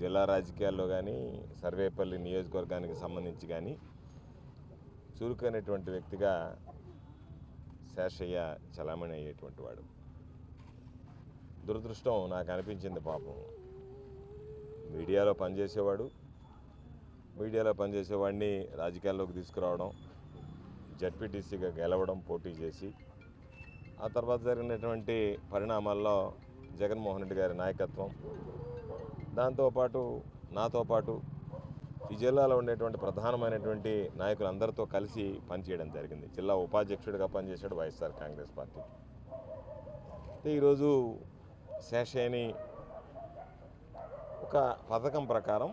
జిల్లా రాజకీయాల్లో కానీ సర్వేపల్లి నియోజకవర్గానికి సంబంధించి కానీ చురుకైనటువంటి వ్యక్తిగా శేషయ్య చలామణి అయ్యేటువంటి వాడు. దురదృష్టం నాకు అనిపించింది పాపం. మీడియాలో పనిచేసేవాడు మీడియాలో పనిచేసేవాడిని రాజకీయాల్లోకి తీసుకురావడం జడ్పీటీసీగా గెలవడం పోటీ చేసి ఆ తర్వాత జరిగినటువంటి పరిణామాల్లో జగన్మోహన్ రెడ్డి గారి నాయకత్వం దాంతోపాటు నాతో పాటు ఈ జిల్లాలో ఉండేటువంటి ప్రధానమైనటువంటి నాయకులందరితో కలిసి పనిచేయడం జరిగింది. జిల్లా ఉపాధ్యక్షుడిగా పనిచేశాడు వైఎస్ఆర్ కాంగ్రెస్ పార్టీ. అయితే ఈరోజు శేషేని ఒక పథకం ప్రకారం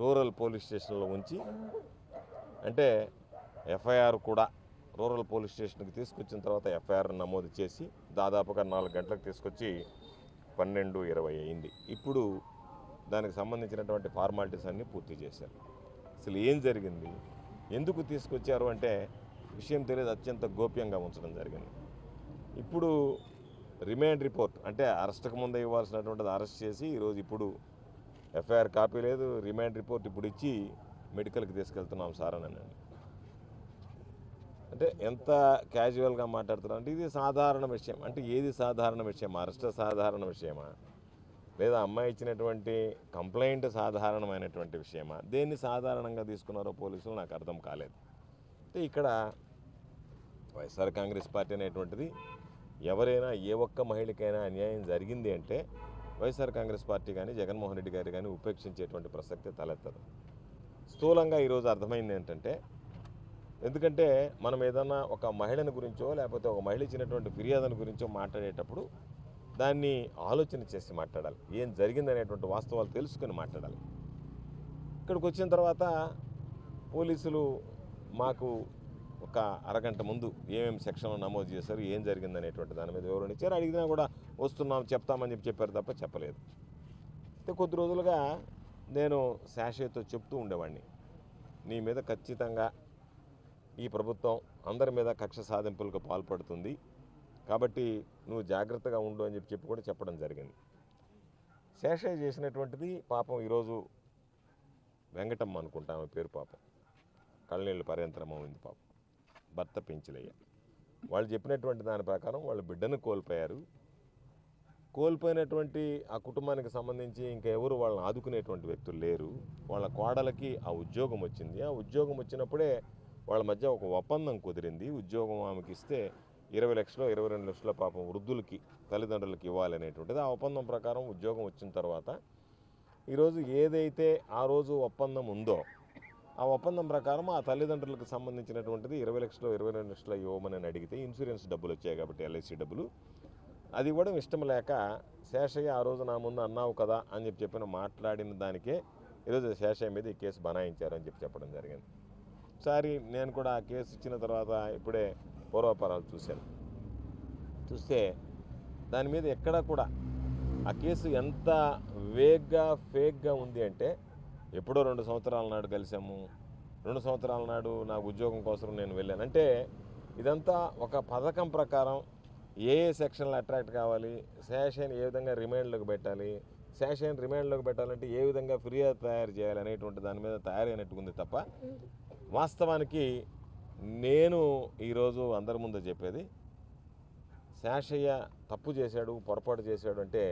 రూరల్ పోలీస్ స్టేషన్లో ఉంచి అంటే ఎఫ్ఐఆర్ కూడా రూరల్ పోలీస్ స్టేషన్కి తీసుకొచ్చిన తర్వాత ఎఫ్ఐఆర్ నమోదు చేసి దాదాపుగా నాలుగు గంటలకు తీసుకొచ్చి పన్నెండు ఇరవై అయింది. ఇప్పుడు దానికి సంబంధించినటువంటి ఫార్మాలిటీస్ అన్నీ పూర్తి చేశారు. అసలు ఏం జరిగింది? ఎందుకు తీసుకొచ్చారు అంటే విషయం తెలియదు అత్యంత గోప్యంగా ఉంచడం జరిగింది. ఇప్పుడు రిమైండ్ రిపోర్ట్ అంటే అరెస్ట్కు ముందే ఇవ్వాల్సినటువంటిది అరెస్ట్ చేసి ఈరోజు ఇప్పుడు ఎఫ్ఐఆర్ కాపీ లేదు రిమైండ్ రిపోర్ట్ ఇప్పుడు ఇచ్చి మెడికల్కి తీసుకెళ్తున్నాం సార్ అని అంటే ఎంత క్యాజువల్గా మాట్లాడుతున్నారు అంటే ఇది సాధారణ విషయం. అంటే ఏది సాధారణ విషయం అరెస్ట్ సాధారణ విషయమా? లేదా అమ్మాయి ఇచ్చినటువంటి కంప్లైంట్ సాధారణమైనటువంటి విషయమా? దేన్ని సాధారణంగా తీసుకున్నారో పోలీసులు నాకు అర్థం కాలేదు. అంటే ఇక్కడ వైఎస్ఆర్ కాంగ్రెస్ పార్టీ అనేటువంటిది ఎవరైనా ఏ ఒక్క మహిళకైనా అన్యాయం జరిగింది అంటే వైఎస్ఆర్ కాంగ్రెస్ పార్టీ కానీ జగన్మోహన్ రెడ్డి గారు కానీ ఉపేక్షించేటువంటి ప్రసక్తి తలెత్తదు. స్థూలంగా ఈరోజు అర్థమైంది ఏంటంటే ఎందుకంటే మనం ఏదన్నా ఒక మహిళని గురించో లేకపోతే ఒక మహిళ ఇచ్చినటువంటి ఫిర్యాదుని గురించో మాట్లాడేటప్పుడు దాన్ని ఆలోచన చేసి మాట్లాడాలి. ఏం జరిగిందనేటువంటి వాస్తవాలు తెలుసుకొని మాట్లాడాలి. ఇక్కడికి వచ్చిన తర్వాత పోలీసులు మాకు ఒక అరగంట ముందు ఏమేమి సెక్షన్లు నమోదు చేశారు ఏం జరిగిందనేటువంటి దాని మీద వివరణ ఇచ్చారు. అడిగినా కూడా వస్తున్నాం చెప్తామని చెప్పి చెప్పారు తప్ప చెప్పలేదు. అయితే కొద్ది రోజులుగా నేను శాషయ్యతో చెప్తూ ఉండేవాడిని. నీ మీద ఖచ్చితంగా ఈ ప్రభుత్వం అందరి మీద కక్ష సాధింపులకు పాల్పడుతుంది. కాబట్టి నువ్వు జాగ్రత్తగా ఉండు అని చెప్పి చెప్పి కూడా చెప్పడం జరిగింది. శేషయ్య చేసినటువంటిది పాపం ఈరోజు వెంకటమ్మ అనుకుంటా ఆమె పేరు పాపం. కళ్ళనీళ్ళు పర్యంతరమైంది పాపం. భర్త పెంచిలయ్య వాళ్ళు చెప్పినటువంటి దాని ప్రకారం వాళ్ళ బిడ్డను కోల్పోయారు. కోల్పోయినటువంటి ఆ కుటుంబానికి సంబంధించి ఇంకా ఎవరు వాళ్ళని ఆదుకునేటువంటి వ్యక్తులు లేరు. వాళ్ళ కోడలకి ఆ ఉద్యోగం వచ్చింది. ఆ ఉద్యోగం వచ్చినప్పుడే వాళ్ళ మధ్య ఒక ఒప్పందం కుదిరింది. ఉద్యోగం ఆమెకి ఇస్తే ఇరవై లక్షలు ఇరవై రెండు లక్షల పాపం వృద్ధులకి తల్లిదండ్రులకి ఇవ్వాలనేటువంటిది ఆ ఒప్పందం ప్రకారం ఉద్యోగం వచ్చిన తర్వాత ఈరోజు ఏదైతే ఆ రోజు ఒప్పందం ఉందో ఆ ఒప్పందం ప్రకారం ఆ తల్లిదండ్రులకు సంబంధించినటువంటిది ఇరవై లక్షలు ఇరవై రెండు లక్షలు ఇవ్వమని అడిగితే ఇన్సూరెన్స్ డబ్బులు వచ్చాయి కాబట్టి ఎల్ఐసి డబ్బులు. అది ఇవ్వడం ఇష్టం లేక శేషయ్య ఆ రోజు నా ముందు అన్నావు కదా అని చెప్పి చెప్పిన మాట్లాడిన దానికే ఈరోజు శేషయ్య మీద ఈ కేసు బనాయించారు అని చెప్పి చెప్పడం జరిగింది. ఒకసారి నేను కూడా ఆ కేసు ఇచ్చిన తర్వాత ఇప్పుడే పూర్వపరాలు చూశాను. చూస్తే దాని మీద ఎక్కడా కూడా ఆ కేసు ఎంత వేగ్గా ఫేక్గా ఉంది అంటే ఎప్పుడో రెండు సంవత్సరాల నాడు కలిసాము రెండు సంవత్సరాల నాడు నాకు ఉద్యోగం కోసం నేను వెళ్ళాను. అంటే ఇదంతా ఒక పథకం ప్రకారం ఏ ఏ సెక్షన్లు అట్రాక్ట్ కావాలి శాషన్ ఏ విధంగా రిమైండ్లోకి పెట్టాలి శాషన్ రిమైండ్లోకి పెట్టాలంటే ఏ విధంగా ఫిర్యాదు తయారు చేయాలి అనేటువంటి దాని మీద తయారైనట్టుకుంది తప్ప వాస్తవానికి నేను ఈరోజు అందరి ముందు చెప్పేది శాషయ్య తప్పు చేశాడు పొరపాటు చేశాడు అంటే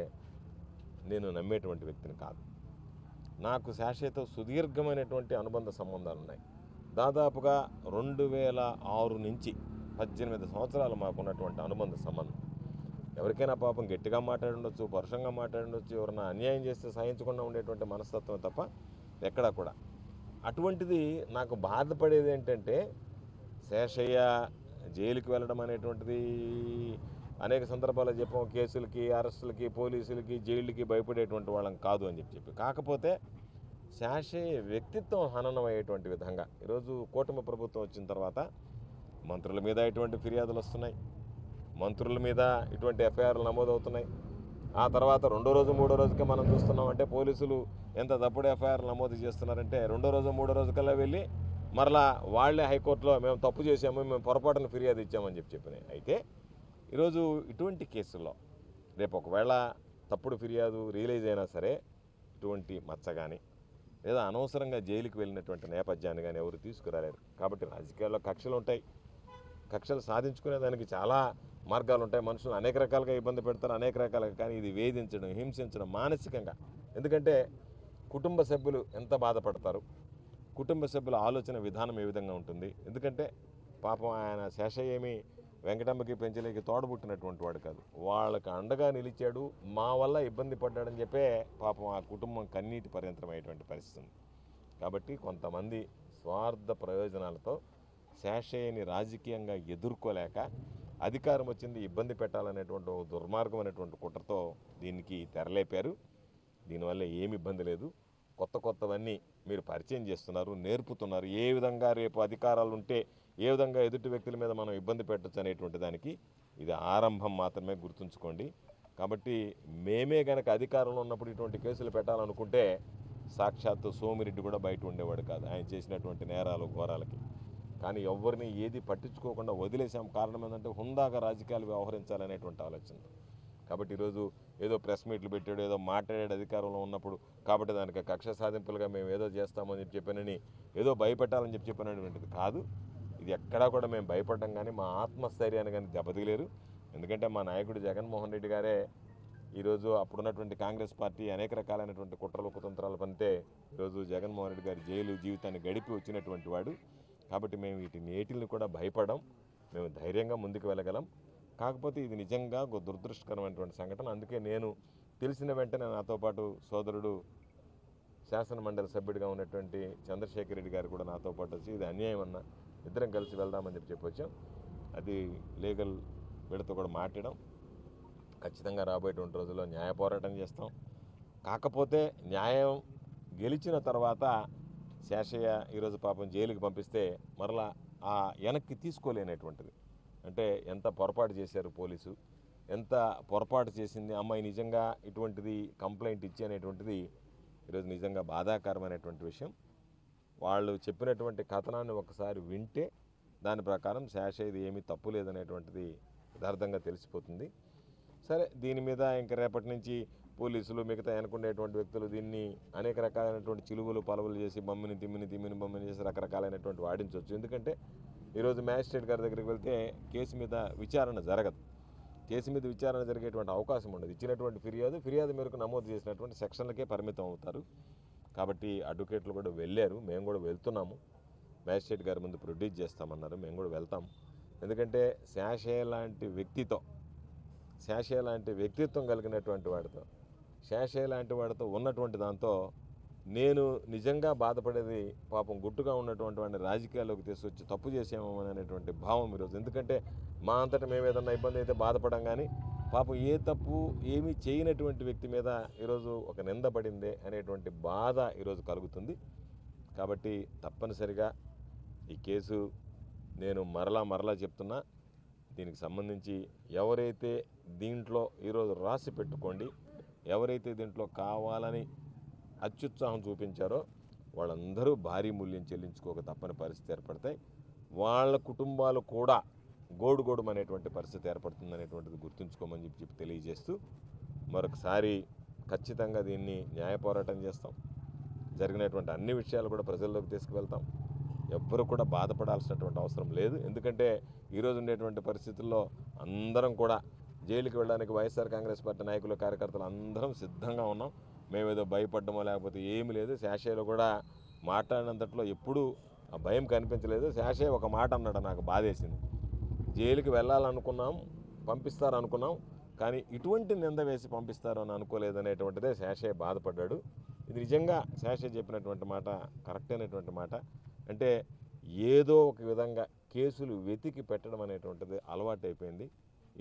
నేను నమ్మేటువంటి వ్యక్తిని కాదు. నాకు శాషయ్యతో సుదీర్ఘమైనటువంటి అనుబంధ సంబంధాలు ఉన్నాయి. దాదాపుగా రెండు వేల ఆరు నుంచి పద్దెనిమిది సంవత్సరాలు మాకున్నటువంటి అనుబంధ సంబంధం. ఎవరికైనా పాపం గట్టిగా మాట్లాడుండొచ్చు పరుషంగా మాట్లాడుండొచ్చు ఎవరైనా అన్యాయం చేస్తే సహించకుండా ఉండేటువంటి మనస్తత్వం తప్ప ఎక్కడా కూడా. అటువంటిది నాకు బాధపడేది ఏంటంటే శేషయ్య జైలుకి వెళ్ళడం అనేటువంటిది అనేక సందర్భాల్లో చెప్పాం. కేసులకి అరెస్టులకి పోలీసులకి జైళ్ళకి భయపడేటువంటి వాళ్ళం కాదు అని చెప్పి చెప్పి. కాకపోతే శాషయ్య వ్యక్తిత్వం హననం అయ్యేటువంటి విధంగా ఈరోజు కూటమి ప్రభుత్వం వచ్చిన తర్వాత మంత్రుల మీద ఇటువంటి ఫిర్యాదులు వస్తున్నాయి. మంత్రుల మీద ఇటువంటి ఎఫ్ఐఆర్లు నమోదవుతున్నాయి. ఆ తర్వాత రెండో రోజు మూడో రోజుకే మనం చూస్తున్నాం అంటే పోలీసులు ఎంత తప్పుడు ఎఫ్ఐఆర్ నమోదు చేస్తున్నారంటే రెండో రోజు మూడో రోజుకల్లా వెళ్ళి మరలా వాళ్ళే హైకోర్టులో మేము తప్పు చేసాము మేము పొరపాటున ఫిర్యాదు ఇచ్చామని చెప్పి చెప్పినాయి. అయితే ఈరోజు ఇటువంటి కేసుల్లో రేపు ఒకవేళ తప్పుడు ఫిర్యాదు రియలైజ్ అయినా సరే ఇటువంటి మచ్చ కానీ లేదా అనవసరంగా జైలుకి వెళ్ళినటువంటి నేపథ్యాన్ని కానీ ఎవరు తీసుకురాలేరు. కాబట్టి రాజకీయాల్లో కక్షలు ఉంటాయి. కక్షలు సాధించుకునే దానికి చాలా మార్గాలు ఉంటాయి మనుషులు అనేక రకాలుగా ఇబ్బంది పెడతారు అనేక రకాలుగా కానీ ఇది వేధించడం హింసించడం మానసికంగా. ఎందుకంటే కుటుంబ సభ్యులు ఎంత బాధపడతారు? కుటుంబ సభ్యుల ఆలోచన విధానం ఏ విధంగా ఉంటుంది? ఎందుకంటే పాపం ఆయన శేషయ్య ఏమి వెంకటమ్మకి పెంచలేకి తోడబుట్టినటువంటి వాడు కాదు. వాళ్ళకి అండగా నిలిచాడు మా వల్ల ఇబ్బంది పడ్డాడని చెప్పే పాపం ఆ కుటుంబం కన్నీటి పర్యంతరమైనటువంటి పరిస్థితి ఉంది. కాబట్టి కొంతమంది స్వార్థ ప్రయోజనాలతో శేషయ్యని రాజకీయంగా ఎదుర్కోలేక అధికారం వచ్చింది ఇబ్బంది పెట్టాలనేటువంటి ఒక దుర్మార్గమైనటువంటి కుట్రతో దీనికి తెరలేపారు. దీనివల్ల ఏమి ఇబ్బంది లేదు. కొత్త కొత్తవన్నీ మీరు పరిచయం చేస్తున్నారు నేర్పుతున్నారు. ఏ విధంగా రేపు అధికారాలు ఉంటే ఏ విధంగా ఎదుటి వ్యక్తుల మీద మనం ఇబ్బంది పెట్టచ్చు అనేటువంటి దానికి ఇది ఆరంభం మాత్రమే గుర్తుంచుకోండి. కాబట్టి మేమే గనక అధికారంలో ఉన్నప్పుడు ఇటువంటి కేసులు పెట్టాలనుకుంటే సాక్షాత్తు సోమిరెడ్డి కూడా బయట ఉండేవాడు కాదు. ఆయన చేసినటువంటి నేరాలు ఘోరాలకి. కానీ ఎవరిని ఏది పట్టించుకోకుండా వదిలేసాం. కారణం ఏంటంటే హుందాగా రాజకీయాలు వ్యవహరించాలనేటువంటి ఆలోచన. కాబట్టి ఈరోజు ఏదో ప్రెస్ మీట్లు పెట్టాడు ఏదో మాట్లాడాడు అధికారంలో ఉన్నప్పుడు కాబట్టి దానికి కక్ష సాధింపులుగా మేము ఏదో చేస్తామని చెప్పి చెప్పానని ఏదో భయపెట్టాలని చెప్పి చెప్పినటువంటిది కాదు. ఇది ఎక్కడా కూడా మేము భయపడడం కానీ మా ఆత్మస్థైర్యాన్ని కానీ దెబ్బతిగలేరు ఎందుకంటే మా నాయకుడు జగన్మోహన్ రెడ్డి గారే ఈరోజు అప్పుడున్నటువంటి కాంగ్రెస్ పార్టీ అనేక రకాలైనటువంటి కుట్రలు కుతంత్రాలు పంతే ఈరోజు జగన్మోహన్ రెడ్డి గారి జైలు జీవితాన్ని గడిపి వచ్చినటువంటి వాడు. కాబట్టి మేము వీటి నేటిని కూడా భయపడం మేము ధైర్యంగా ముందుకు వెళ్ళగలం. కాకపోతే ఇది నిజంగా ఒక దురదృష్టకరమైనటువంటి సంఘటన. అందుకే నేను తెలిసిన వెంటనే నాతో పాటు సోదరుడు శాసనమండలి సభ్యుడిగా ఉన్నటువంటి చంద్రశేఖర్ రెడ్డి గారు కూడా నాతో పాటు వచ్చి ఇది అన్యాయం అన్న ఇద్దరం కలిసి వెళ్దామని చెప్పి చెప్పొచ్చాం. అది లీగల్ వీళ్ళతో కూడా మాట్లాడడం ఖచ్చితంగా రాబోయేటువంటి రోజుల్లో న్యాయ పోరాటం చేస్తాం. కాకపోతే న్యాయం గెలిచిన తర్వాత శేషయ్య ఈరోజు పాపం జైలుకి పంపిస్తే మరలా ఆ వెనక్కి తీసుకోలేనటువంటిది. అంటే ఎంత పొరపాటు చేశారు పోలీసు ఎంత పొరపాటు చేసింది అమ్మాయి నిజంగా ఇటువంటిది కంప్లైంట్ ఇచ్చి అనేటువంటిది ఈరోజు నిజంగా బాధాకరమైనటువంటి విషయం. వాళ్ళు చెప్పినటువంటి కథనాన్ని ఒకసారి వింటే దాని ప్రకారం శేషయ్యది ఏమీ తప్పు లేదనేటువంటిది యథార్థంగా తెలిసిపోతుంది. సరే దీని మీద ఇంక రేపటి నుంచి పోలీసులు మిగతా వెనకుండేటువంటి వ్యక్తులు దీన్ని అనేక రకాలైనటువంటి చిలువలు పలవలు చేసి బొమ్మిని తిమ్మిని తిమ్మిని బొమ్మిని చేసి రకరకాలైనటువంటి వాడించవచ్చు. ఎందుకంటే ఈరోజు మ్యాజిస్ట్రేట్ గారి దగ్గరికి వెళ్తే కేసు మీద విచారణ జరగదు. కేసు మీద విచారణ జరిగేటువంటి అవకాశం ఉండదు. ఇచ్చినటువంటి ఫిర్యాదు ఫిర్యాదు మేరకు నమోదు చేసినటువంటి సెక్షన్లకే పరిమితం అవుతారు. కాబట్టి అడ్వకేట్లు కూడా వెళ్ళారు. మేము కూడా వెళ్తున్నాము. మ్యాజిస్ట్రేట్ గారి ముందు ప్రొడ్యూస్ చేస్తామన్నారు. మేము కూడా వెళ్తాము. ఎందుకంటే శాషే లాంటి వ్యక్తితో శాషే లాంటి వ్యక్తిత్వం కలిగినటువంటి వాడితో శేషయ్య లాంటి వాడితో ఉన్నటువంటి దాంతో నేను నిజంగా బాధపడేది పాపం గుట్టుగా ఉన్నటువంటి వాడిని రాజకీయాల్లోకి తీసుకొచ్చి తప్పు చేసేమో అనేటువంటి భావం ఈరోజు. ఎందుకంటే మా అంతటా మేము ఏదన్నా ఇబ్బంది అయితే బాధపడం కానీ పాపం ఏ తప్పు ఏమీ చేయనటువంటి వ్యక్తి మీద ఈరోజు ఒక నింద పడిందే అనేటువంటి బాధ ఈరోజు కలుగుతుంది. కాబట్టి తప్పనిసరిగా ఈ కేసు నేను మరలా మరలా చెప్తున్నా దీనికి సంబంధించి ఎవరైతే దీంట్లో ఈరోజు రాసి పెట్టుకోండి ఎవరైతే దీంట్లో కావాలని అత్యుత్సాహం చూపించారో వాళ్ళందరూ భారీ మూల్యం చెల్లించుకోక తప్పని పరిస్థితి ఏర్పడతాయి. వాళ్ళ కుటుంబాలు కూడా గోడుగోడు అనేటువంటి పరిస్థితి ఏర్పడుతుంది అనేటువంటిది గుర్తుంచుకోమని చెప్పి చెప్పి తెలియజేస్తూ మరొకసారి ఖచ్చితంగా దీన్ని న్యాయ పోరాటం చేస్తాం. జరిగినటువంటి అన్ని విషయాలు కూడా ప్రజల్లోకి తీసుకువెళ్తాం. ఎవ్వరు కూడా బాధపడాల్సినటువంటి అవసరం లేదు. ఎందుకంటే ఈరోజు ఉండేటువంటి పరిస్థితుల్లో అందరం కూడా జైలుకి వెళ్ళడానికి వైఎస్ఆర్ కాంగ్రెస్ పార్టీ నాయకులు కార్యకర్తలు అందరం సిద్ధంగా ఉన్నాం. మేమేదో భయపడ్డమో లేకపోతే ఏమీ లేదు. శాషయ్యలో కూడా మాట్లాడినంతట్లో ఎప్పుడూ ఆ భయం కనిపించలేదు. శాషయ్య ఒక మాట అన్నాడు నాకు బాధేసింది. జైలుకి వెళ్ళాలనుకున్నాం పంపిస్తారు అనుకున్నాం కానీ ఇటువంటి నింద వేసి పంపిస్తారు అని అనుకోలేదు అనేటువంటిదే శాషయ్య బాధపడ్డాడు. ఇది నిజంగా శాషయ్య చెప్పినటువంటి మాట కరెక్ట్ అయినటువంటి మాట. అంటే ఏదో ఒక విధంగా కేసులు వెతికి పెట్టడం అనేటువంటిది అలవాటు అయిపోయింది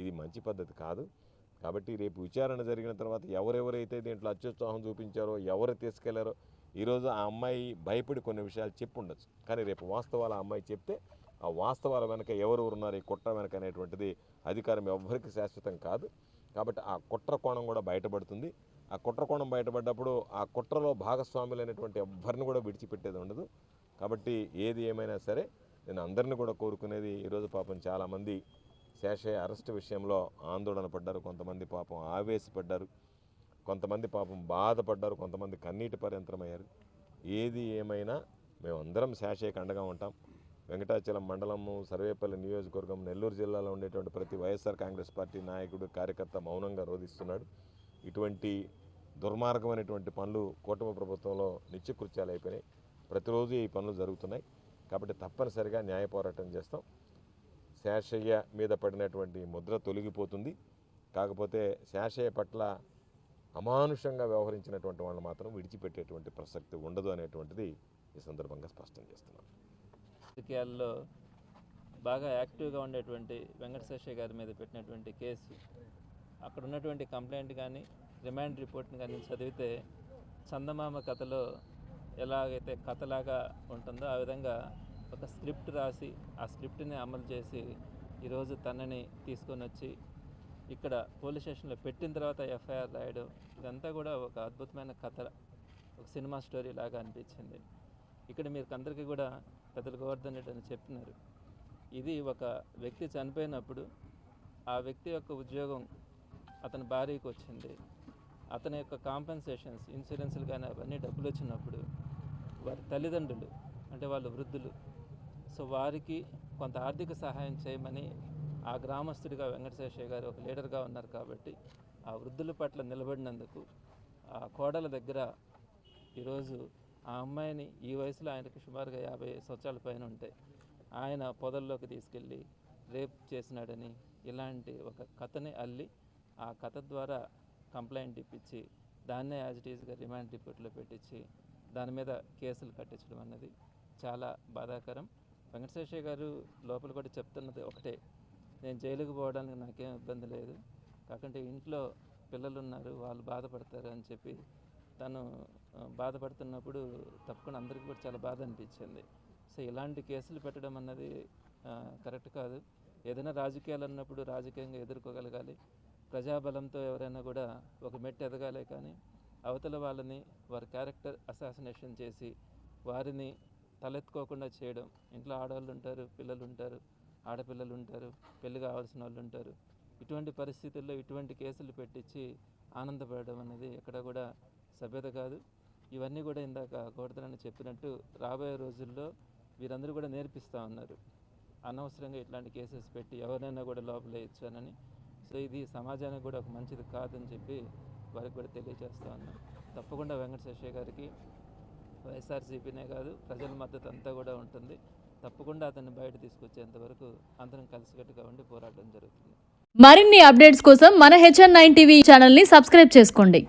ఇది మంచి పద్ధతి కాదు. కాబట్టి రేపు విచారణ జరిగిన తర్వాత ఎవరెవరైతే దీంట్లో అత్యుత్సాహం చూపించారో ఎవరు తీసుకెళ్ళారో ఈరోజు ఆ అమ్మాయి భయపడి కొన్ని విషయాలు చెప్పి ఉండొచ్చు. కానీ రేపు వాస్తవాలు ఆ అమ్మాయి చెప్తే ఆ వాస్తవాల వెనక ఎవరెవరు ఉన్నారు ఈ కుట్ర వెనక అనేటువంటిది అధికారం ఎవ్వరికి శాశ్వతం కాదు. కాబట్టి ఆ కుట్ర కోణం కూడా బయటపడుతుంది. ఆ కుట్ర కోణం బయటపడ్డప్పుడు ఆ కుట్రలో భాగస్వాములైనటువంటి ఎవ్వరిని కూడా విడిచిపెట్టేది ఉండదు. కాబట్టి ఏది ఏమైనా సరే నేను అందరిని కూడా కోరుకునేది ఈరోజు పాపం చాలామంది శేషయ్య అరెస్ట్ విషయంలో ఆందోళన పడ్డారు. కొంతమంది పాపం ఆవేశపడ్డారు. కొంతమంది పాపం బాధపడ్డారు. కొంతమంది కన్నీటి పర్యంతరమయ్యారు ఏది ఏమైనా మేమందరం శేషయ్యకి అండగా ఉంటాం. వెంకటాచలం మండలము సర్వేపల్లి నియోజకవర్గం నెల్లూరు జిల్లాలో ఉండేటువంటి ప్రతి వైఎస్ఆర్ కాంగ్రెస్ పార్టీ నాయకుడు కార్యకర్త మౌనంగా రోధిస్తున్నాడు. ఇటువంటి దుర్మార్గమైనటువంటి పనులు కూటమి ప్రభుత్వంలో నిత్యకృత్యాలు అయిపోయినాయి. ప్రతిరోజు ఈ పనులు జరుగుతున్నాయి. కాబట్టి తప్పనిసరిగా న్యాయ పోరాటం చేస్తాం. శేషయ్య మీద పడినటువంటి ముద్ర తొలగిపోతుంది. కాకపోతే శేషయ్య పట్ల అమానుషంగా వ్యవహరించినటువంటి వాళ్ళు మాత్రం విడిచిపెట్టేటువంటి ప్రసక్తి ఉండదు అనేటువంటిది ఈ సందర్భంగా స్పష్టం చేస్తున్నాను. రాజకీయాల్లో బాగా యాక్టివ్గా ఉండేటువంటి వెంకటశేషయ్య గారి మీద పెట్టినటువంటి కేసు అక్కడ ఉన్నటువంటి కంప్లైంట్ కానీ రిమాండ్ రిపోర్ట్ని కానీ చదివితే చందమామ కథలో ఎలాగైతే కథలాగా ఉంటుందో ఆ విధంగా ఒక స్క్రిప్ట్ రాసి ఆ స్క్రిప్ట్ని అమలు చేసి ఈరోజు తనని తీసుకొని వచ్చి ఇక్కడ పోలీస్ స్టేషన్లో పెట్టిన తర్వాత ఎఫ్ఐఆర్ రాయడం ఇదంతా కూడా ఒక అద్భుతమైన కథ ఒక సినిమా స్టోరీ లాగా అనిపించింది. ఇక్కడ మీరు అందరికీ కూడా పెద్దలు గోవర్ధన్ రెడ్డి అని చెప్తున్నారు ఇది ఒక వ్యక్తి చనిపోయినప్పుడు ఆ వ్యక్తి యొక్క ఉద్యోగం అతని భార్యకు వచ్చింది. అతని యొక్క కాంపెన్సేషన్స్ ఇన్సూరెన్స్లు కానీ అవన్నీ డబ్బులు వచ్చినప్పుడు వారి తల్లిదండ్రులు అంటే వాళ్ళు వృద్ధులు సో వారికి కొంత ఆర్థిక సహాయం చేయమని ఆ గ్రామస్తుడిగా వెంకటశేషయ్య గారు ఒక లీడర్గా ఉన్నారు కాబట్టి ఆ వృద్ధుల పట్ల నిలబడినందుకు ఆ కోడల దగ్గర ఈరోజు ఆ అమ్మాయిని ఈ వయసులో ఆయనకి సుమారుగా యాభై సంవత్సరాల పైన ఉంటాయి ఆయన పొదల్లోకి తీసుకెళ్ళి రేప్ చేసినాడని ఇలాంటి ఒక కథని అల్లి ఆ కథ ద్వారా కంప్లైంట్ ఇప్పించి దాన్నే యాజ్ ఇట్ ఈజ్గా రిమాండ్ రిపోర్ట్లో పెట్టించి దాని మీద కేసులు కట్టించడం అన్నది చాలా బాధాకరం. వెంకటశేషయ్య గారు లోపల కూడా చెప్తున్నది ఒకటే. నేను జైలుకు పోవడానికి నాకేం ఇబ్బంది లేదు. కాకుంటే ఇంట్లో పిల్లలు ఉన్నారు వాళ్ళు బాధపడతారు అని చెప్పి తను బాధపడుతున్నప్పుడు తప్పకుండా అందరికీ కూడా చాలా బాధ అనిపించింది. సో ఇలాంటి కేసులు పెట్టడం అన్నది కరెక్ట్ కాదు. ఏదైనా రాజకీయాలు అన్నప్పుడు రాజకీయంగా ఎదుర్కోగలగాలి. ప్రజాబలంతో ఎవరైనా కూడా ఒక మెట్టు ఎదగాలి కానీ అవతల వాళ్ళని వారి క్యారెక్టర్ అసాసినేషన్ చేసి వారిని తలెత్తుకోకుండా చేయడం. ఇంట్లో ఆడవాళ్ళు ఉంటారు పిల్లలు ఉంటారు ఆడపిల్లలు ఉంటారు పెళ్ళి కావాల్సిన వాళ్ళు ఉంటారు. ఇటువంటి పరిస్థితుల్లో ఇటువంటి కేసులు పెట్టించి ఆనందపడడం అనేది ఎక్కడ కూడా సభ్యత కాదు. ఇవన్నీ కూడా ఇందాక గోవర్ధనని చెప్పినట్టు రాబోయే రోజుల్లో వీరందరూ కూడా నేర్పిస్తూ ఉన్నారు. అనవసరంగా ఇట్లాంటి కేసెస్ పెట్టి ఎవరైనా కూడా లోపలేయచ్చు సో ఇది సమాజానికి కూడా ఒక మంచిది కాదని చెప్పి వారికి కూడా తెలియజేస్తా ఉన్నాం. తప్పకుండా వెంకటశేషయ్య గారికి వైఎస్ఆర్సీపీనే కాదు ప్రజల మద్దతు అంతా కూడా ఉంటుంది. తప్పకుండా అతన్ని బయట తీసుకొచ్చేంత వరకు అందరం కలిసికట్టుగా ఉండి పోరాటం జరుగుతుంది. మరిన్ని అప్డేట్స్ కోసం మన హెచ్ఎన్ నైన్ టీవీ ఛానల్ని సబ్స్క్రైబ్ చేసుకోండి.